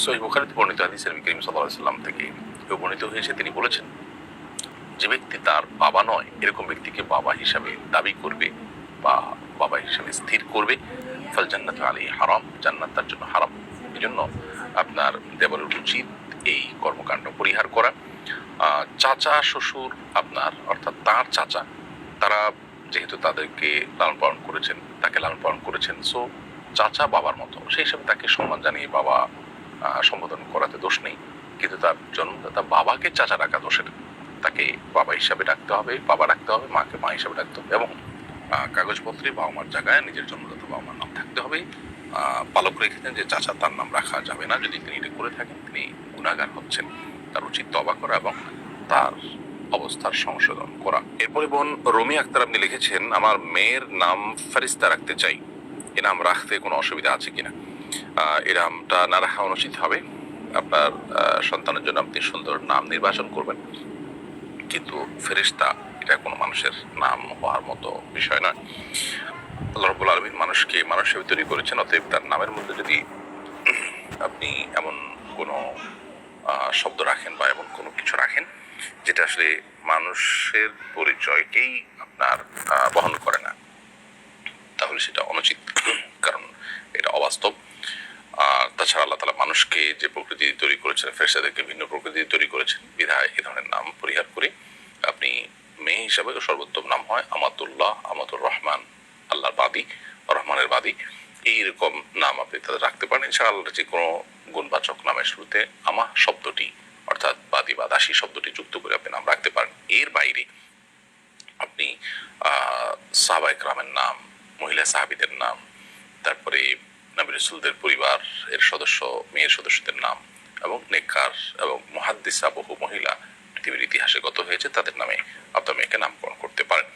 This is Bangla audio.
সহি বুখারিতে বর্ণিত হাদিস নবী করিম সাল্লাহ সাল্লাম থেকে কেউ বর্ণিত হয়েছে তিনি বলেছেন, যে ব্যক্তি তার বাবা নয়, এরকম ব্যক্তিকে বাবা হিসাবে দাবি করবে বা বাবা হিসাবে স্থির করবে। ফল জান্নাত আলী হারাম, জান্নাত তার জন্য হারাম। এই জন্য আপনার দেবরের উচিত এই কর্মকাণ্ড পরিহার করা। চাচা, শ্বশুর আপনার, অর্থাৎ তার চাচা, তারা যেহেতু তাদেরকে লালন পালন করেছেন, তাকে লালন পালন করেছেন সো চাচা বাবার মতো, সেই হিসাবে তাকে সম্মান জানিয়ে বাবা সম্বোধন করাতে দোষ নেই। কিন্তু তার জন্মদাতা বাবাকে চাচা ডাকা দোষের। তাকে বাবা হিসাবে ডাকতে হবে, বাবা ডাকতে হবে, মাকে মা হিসাবে ডাকতে হবে এবং কাগজপত্রে বাবা মার জায়গায় নিজের জন্মদাতা বাবা মার নাম থাকতে হবে। পালক রেখেছেন যে চাচা তার নাম রাখা যাবে না। যদি তিনি এটা করে থাকেন, তিনি গুণাগার হচ্ছেন। তার উচিত তবা করা এবং তার অবস্থার সংশোধন করা। এরপরে বোন রমি আক্তার আপনি লিখেছেন, আমার মেয়ের নাম ফারিস্তা রাখতে চাই। এ নাম রাখতে কোনো অসুবিধা আছে কিনা? এই না রাখা অনুচিত হবে। আপনার সন্তানের জন্য আপনি সুন্দর নাম নির্বাচন করবেন। কিন্তু ফেরিস্তা এটা কোনো মানুষের নাম হওয়ার মতো বিষয় নয়। আল্লাহ রব্বুল আলমিন মানুষকে মানুষ হিসেবে তৈরি করেছেন, অতএব তার নামের মধ্যে যদি আপনি এমন কোনো শব্দ রাখেন বা এমন কোনো কিছু রাখেন, যেটা আসলে মানুষের পরিচয়কেই আপনার বহন করে না, তাহলে সেটা অনুচিত। আর তাছাড়া আল্লাহ তালা মানুষকে যে প্রকৃতি তৈরি করেছেন, ফেরেশতাদেরকে ভিন্ন প্রকৃতি তৈরি করেছেন, বিধায় এ ধরনের নাম পরিহার করে। আপনি মেয়ে হিসাবে সর্বোত্তম নাম হয় আমাতুল্লাহ আমাতুর রহমান আল্লাহর বাদী, রহমানের বাদী। এইরকম নাম আপনি তাদের রাখতে পারেন। এছাড়া আল্লাহর যে কোনো গুণবাচক নামের শুরুতে আমা শব্দটি, অর্থাৎ বাদী বা দাসী শব্দটি যুক্ত করে আপনি নাম রাখতে পারেন। এর বাইরে আপনি সাহবা একরামের নাম, মহিলা সাহাবিদের নাম, তারপরে নবী রসুলদের পরিবার এর সদস্য, মেয়ের সদস্যদের নাম এবং নেকার এবং মহাদ্দিসা বহু মহিলা পৃথিবীর ইতিহাসে গত হয়েছে, তাদের নামে আপনার মেয়েকে নামকরণ করতে পারেন।